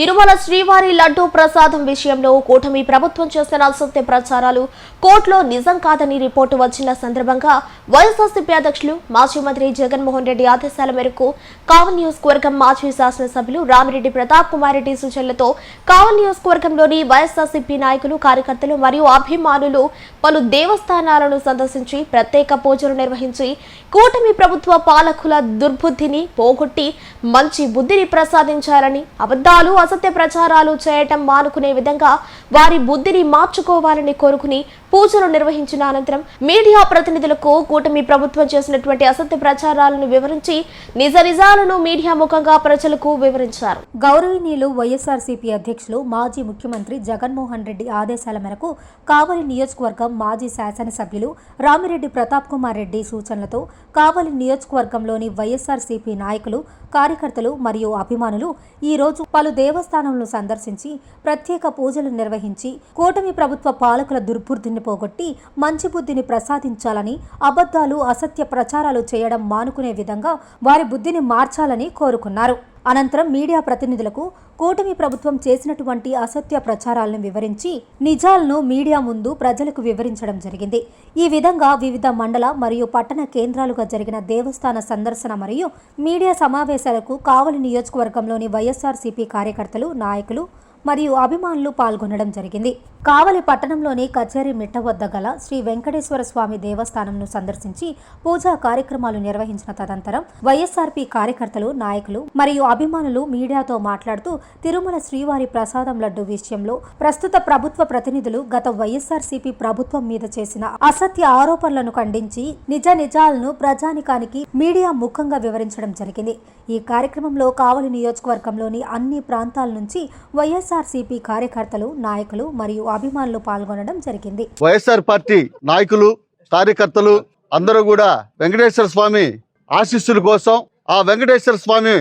తిరుమల శ్రీవారి లడ్డూ ప్రసాదం విషయంలో కూటమి ప్రభుత్వం చేస్తున్న అసత్య ప్రచారాలు కోర్టులో నిజం కాదని రిపోర్టు వచ్చిన సందర్భంగా వైఎస్ఆర్సీపీ అధ్యక్షులు మాజీ మంత్రి జగన్మోహన్ రెడ్డి ఆదేశాల మేరకు కావల్ నియోజకవర్గం మాజీ శాసనసభ్యులు రామిరెడ్డి ప్రతాప్ కుమార్ రెడ్డి సూచనలతో కావల్ నియోజకవర్గంలోని వైఎస్ఆర్సీపీ నాయకులు కార్యకర్తలు మరియు అభిమానులు పలు దేవస్థానాలను సందర్శించి ప్రత్యేక పూజలు నిర్వహించి కూటమి ప్రభుత్వ పాలకుల దుర్బుద్ధిని పోగొట్టి మంచి బుద్ధిని ప్రసాదించాలని అబద్ధాలు అసత్య ప్రచారాలు చేయటం మానుకునే విధంగా వారి బుద్ధిని మార్చుకోవాలని కోరుకుని పూజలు నిర్వహించిన అనంతరం మీడియా ప్రతినిధులకు కూటమి ప్రభుత్వం చేసినటువంటి అసత్య ప్రచారాలను వివరించి నిజ నిజాలను మీడియా ముఖంగా ప్రజలకు వివరించారు. గౌరవనీయులు వైఎస్ఆర్సీపీ అధ్యక్షులు మాజీ ముఖ్యమంత్రి జగన్మోహన్ రెడ్డి ఆదేశాల మేరకు కావలి నియోజకవర్గం మాజీ శాసనసభ్యులు రామిరెడ్డి ప్రతాప్ కుమార్ రెడ్డి సూచనలతో కావలి నియోజకవర్గంలోని వైఎస్ఆర్సీపీ నాయకులు కార్యకర్తలు మరియు అభిమానులు ఈ రోజు పలు దేవస్థానాలను సందర్శించి ప్రత్యేక పూజలు నిర్వహించి కూటమి ప్రభుత్వ పాలకుల దుర్బుద్ధిని పోగొట్టి మంచి బుద్ధిని ప్రసాదించాలని అబద్ధాలు అసత్య ప్రచారాలు చేయడం మానుకునే విధంగా వారి బుద్ధిని మార్చాలని కోరుకున్నారు. అనంతరం మీడియా ప్రతినిధులకు కూటమి ప్రభుత్వం చేసినటువంటి అసత్య ప్రచారాలను వివరించి నిజాలను మీడియా ముందు ప్రజలకు వివరించడం జరిగింది. ఈ విధంగా వివిధ మండల మరియు పట్టణ కేంద్రాలుగా జరిగిన దేవస్థాన సందర్శన మరియు మీడియా సమావేశాలకు కావలి నియోజకవర్గంలోని వైఎస్ఆర్సీపీ కార్యకర్తలు నాయకులు మరియు అభిమానులు పాల్గొనడం జరిగింది. కావలి పట్టణంలోని కచేరి మిట్ట వద్ద గల శ్రీ వెంకటేశ్వర స్వామి దేవస్థానంను సందర్శించి పూజా కార్యక్రమాలు నిర్వహించిన తదనంతరం వైఎస్ఆర్పి కార్యకర్తలు నాయకులు మరియు అభిమానులు మీడియాతో మాట్లాడుతూ తిరుమల శ్రీవారి ప్రసాదం లడ్డు విషయంలో ప్రస్తుత ప్రభుత్వ ప్రతినిధులు గత వైఎస్ఆర్సీపీ ప్రభుత్వం మీద చేసిన అసత్య ఆరోపణలను ఖండించి నిజ నిజాలను ప్రజానికానికి మీడియా ముఖంగా వివరించడం జరిగింది. ఈ కార్యక్రమంలో కావలి నియోజకవర్గంలోని అన్ని ప్రాంతాల నుంచి వైఎస్ వైఎస్ఆర్సీపీ కార్యకర్తలు నాయకులు మరియు అభిమానులు పాల్గొనడం జరిగింది. వైఎస్ఆర్ పార్టీ నాయకులు కార్యకర్తలు అందరూ కూడా వెంకటేశ్వర స్వామి ఆశీస్సుల కోసం ఆ వెంకటేశ్వర స్వామి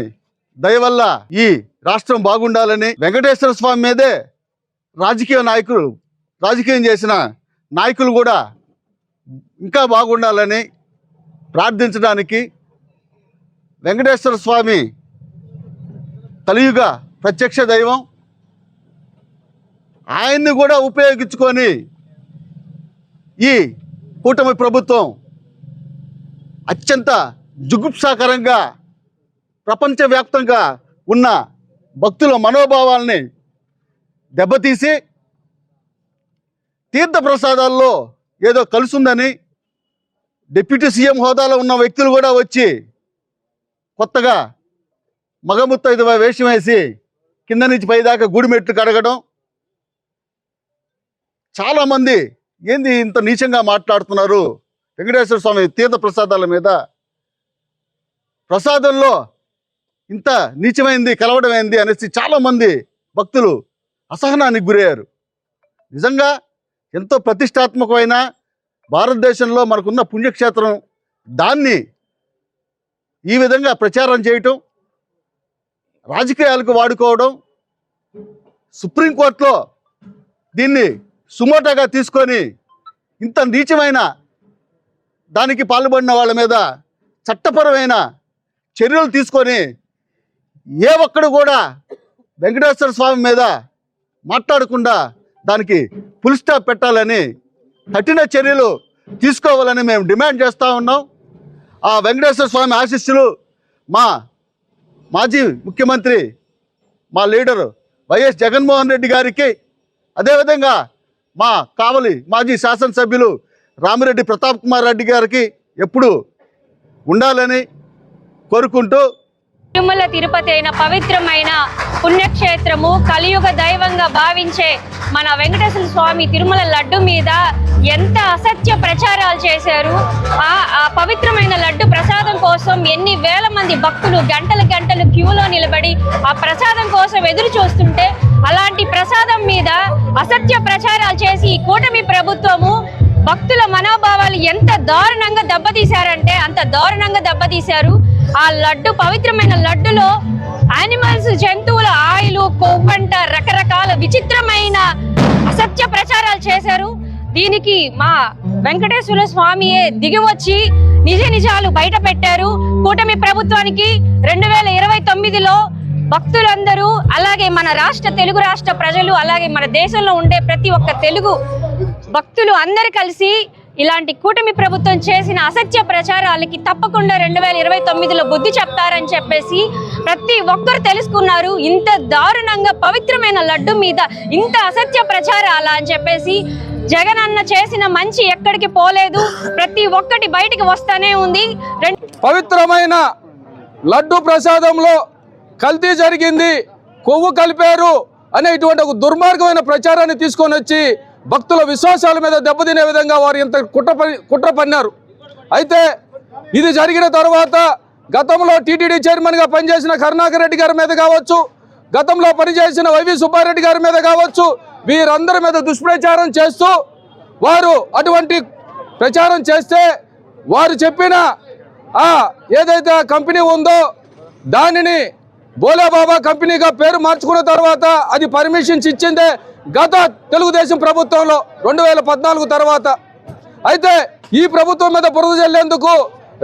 దయ వల్ల ఈ రాష్ట్రం బాగుండాలని వెంకటేశ్వర స్వామి మీదే రాజకీయ నాయకులు రాజకీయం చేసిన నాయకులు కూడా ఇంకా బాగుండాలని ప్రార్థించడానికి వెంకటేశ్వర స్వామి కలియుగ ప్రత్యక్ష దైవం ఆయన్ని కూడా ఉపయోగించుకొని ఈ కూటమి ప్రభుత్వం అత్యంత జుగుప్సాకరంగా ప్రపంచవ్యాప్తంగా ఉన్న భక్తుల మనోభావాల్ని దెబ్బతీసి తీర్థ ప్రసాదాల్లో ఏదో కలుసుందని డిప్యూటీ సీఎం హోదాలో ఉన్న వ్యక్తులు కూడా వచ్చి కొత్తగా మగముత్తైదువ వేషం వేసి కింద నుంచి పైదాకా గుడి మెట్లు కడగడం చాలామంది ఏంది ఇంత నీచంగా మాట్లాడుతున్నారు? వెంకటేశ్వర స్వామి తీర్థ ప్రసాదాల మీద ప్రసాదంలో ఇంత నీచమైంది కలవడమైంది అనేసి చాలామంది భక్తులు అసహనానికి గురయ్యారు. నిజంగా ఎంతో ప్రతిష్టాత్మకమైన భారతదేశంలో మనకున్న పుణ్యక్షేత్రం దాన్ని ఈ విధంగా ప్రచారం చేయటం రాజకీయాలకు వాడుకోవడం సుప్రీంకోర్టులో దీన్ని సుమోటగా తీసుకొని ఇంత నీచమైన దానికి పాల్పడిన వాళ్ళ మీద చట్టపరమైన చర్యలు తీసుకొని ఏ ఒక్కడు కూడా వెంకటేశ్వర స్వామి మీద మాట్లాడకుండా దానికి ఫుల్ స్టాప్ పెట్టాలని కఠిన చర్యలు తీసుకోవాలని మేము డిమాండ్ చేస్తూ ఉన్నాం. ఆ వెంకటేశ్వర స్వామి ఆశీస్సులు మా మాజీ ముఖ్యమంత్రి మా లీడరు వైఎస్ జగన్మోహన్ రెడ్డి గారికి. అదేవిధంగా మా కావలి మాజీ శాసనసభ్యులు రామిరెడ్డి ప్రతాప్ కుమార్ రెడ్డి గారికి ఎప్పుడు ఉండాలని కోరుకుంటూ తిరుమల తిరుపతి అయిన పవిత్రమైన పుణ్యక్షేత్రము కలియుగ దైవంగా భావించే మన వెంకటేశ్వర స్వామి తిరుమల లడ్డు మీద ఎంత అసత్య ప్రచారాలు చేశారు ఆ ఆ పవిత్రమైన లడ్డు ప్రసాదం కోసం ఎన్ని వేల మంది భక్తులు గంటలు గంటలు క్యూలో నిలబడి ఆ ప్రసాదం కోసం ఎదురు చూస్తుంటే అలాంటి ప్రసాదం మీద అసత్య ప్రచారాలు ఈ కూటమి ప్రభుత్వము భక్తుల మనోభావాలు ఎంత దారుణంగా దెబ్బతీశారంటే అంత దారుణంగా దెబ్బతీశారు. ఆ లడ్డు పవిత్రమైన లడ్డులో యానిమల్స్ జంతువుల ఆయిలు కొవ్వంట రకరకాల విచిత్రమైన అసత్య ప్రచారాలు చేశారు. దీనికి మా వెంకటేశ్వర స్వామియే దిగివచ్చి నిజ నిజాలు బయట పెట్టారు. కూటమి ప్రభుత్వానికి రెండు వేల ఇరవై తొమ్మిదిలో భక్తులందరూ అలాగే మన రాష్ట్ర తెలుగు రాష్ట్ర ప్రజలు అలాగే మన దేశంలో ఉండే ప్రతి ఒక్క తెలుగు భక్తులు అందరు కలిసి ఇలాంటి కూటమి ప్రభుత్వం చేసిన అసత్య ప్రచారాలకి తప్పకుండా రెండు వేల ఇరవై తొమ్మిదిలో బుద్ధి చెప్తారని చెప్పేసి ప్రతి ఒక్కరు తెలుసుకున్నారు. ఇంత దారుణంగా పవిత్రమైన లడ్డు మీద ఇంత అసత్య ప్రచారాలా అని చెప్పేసి జగన్ అన్న చేసిన మంచి ఎక్కడికి పోలేదు. ప్రతి ఒక్కటి బయటికి వస్తానే ఉంది. రెండు పవిత్రమైన లడ్డు ప్రసాదంలో కల్తీ జరిగింది కొవ్వు కలిపారు అనేటువంటి ఒక దుర్మార్గమైన ప్రచారాన్ని తీసుకొని వచ్చి భక్తుల విశ్వాసాల మీద దెబ్బతినే విధంగా వారు ఇంత కుట్ర కుట్ర పన్నారు అయితే ఇది జరిగిన తర్వాత గతంలో టీటీడీ చైర్మన్గా పనిచేసిన కరుణాకర్ రెడ్డి గారి మీద కావచ్చు గతంలో పనిచేసిన వైవి సుబ్బారెడ్డి గారి మీద కావచ్చు వీరందరి మీద దుష్ప్రచారం చేస్తూ వారు అటువంటి ప్రచారం చేస్తే వారు చెప్పిన ఏదైతే ఆ కంపెనీ ఉందో దానిని బోలేబాబా కంపెనీగా పేరు మార్చుకున్న తర్వాత అది పర్మిషన్స్ ఇచ్చిందే గత తెలుగుదేశం ప్రభుత్వంలో రెండు వేల పద్నాలుగు తర్వాత. అయితే ఈ ప్రభుత్వం మీద బురద చెల్లేందుకు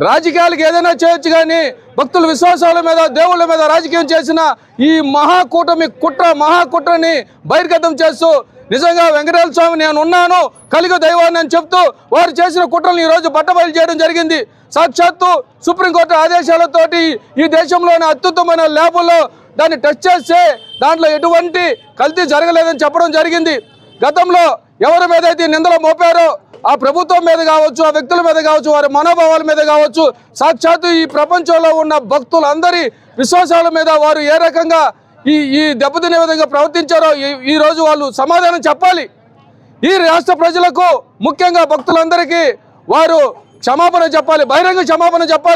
రాజకీయాలకు ఏదైనా చేయొచ్చు కానీ భక్తుల విశ్వాసాల మీద దేవుళ్ళ మీద రాజకీయం చేసిన ఈ మహాకూటమి కుట్ర మహాకుట్రని బహిర్గతం చేస్తూ నిజంగా వెంకటేశ్వర స్వామి నేను ఉన్నాను కలిగ దైవాన్ని అని చెప్తూ వారు చేసిన కుట్రలను ఈ రోజు బట్టబయలు చేయడం జరిగింది. సాక్షాత్తు సుప్రీంకోర్టు ఆదేశాలతోటి ఈ దేశంలోని అత్యుత్తమైన ల్యాబుల్లో దాన్ని టెస్ట్ చేస్తే దాంట్లో ఎటువంటి కల్తీ జరగలేదని చెప్పడం జరిగింది. గతంలో ఎవరి మీద అయితే నిందలు మోపారో ఆ ప్రభుత్వం మీద కావచ్చు ఆ వ్యక్తుల మీద కావచ్చు వారి మనోభావాల మీద కావచ్చు సాక్షాత్తు ఈ ప్రపంచంలో ఉన్న భక్తులందరి విశ్వాసాల మీద వారు ఏ రకంగా ఈ ఈ దెబ్బతినే విధంగా ప్రవర్తించారో ఈ- ఈ రోజు వాళ్ళు సమాధానం చెప్పాలి. ఈ రాష్ట్ర ప్రజలకు ముఖ్యంగా భక్తులందరికీ వారు క్షమాపణ చెప్పాలి బహిరంగ క్షమాపణ చెప్పాలి.